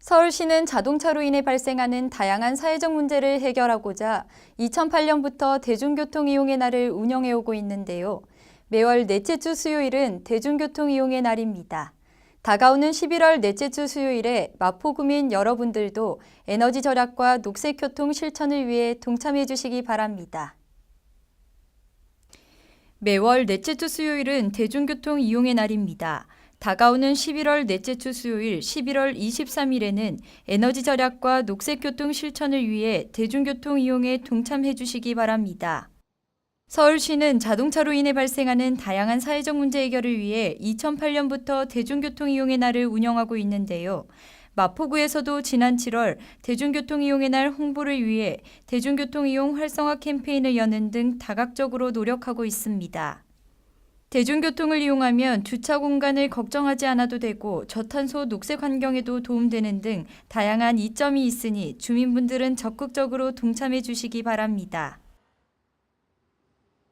서울시는 자동차로 인해 발생하는 다양한 사회적 문제를 해결하고자 2008년부터 대중교통 이용의 날을 운영해 오고 있는데요. 매월 넷째 주 수요일은 대중교통 이용의 날입니다. 다가오는 11월 넷째 주 수요일에 마포구민 여러분들도 에너지 절약과 녹색 교통 실천을 위해 동참해 주시기 바랍니다. 매월 넷째 주 수요일은 대중교통 이용의 날입니다. 다가오는 11월 넷째 주 수요일 11월 23일에는 에너지 절약과 녹색 교통 실천을 위해 대중교통 이용에 동참해 주시기 바랍니다. 서울시는 자동차로 인해 발생하는 다양한 사회적 문제 해결을 위해 2008년부터 대중교통 이용의 날을 운영하고 있는데요. 마포구에서도 지난 7월 대중교통 이용의 날 홍보를 위해 대중교통 이용 활성화 캠페인을 여는 등 다각적으로 노력하고 있습니다. 대중교통을 이용하면 주차 공간을 걱정하지 않아도 되고 저탄소 녹색 환경에도 도움되는 등 다양한 이점이 있으니 주민분들은 적극적으로 동참해 주시기 바랍니다.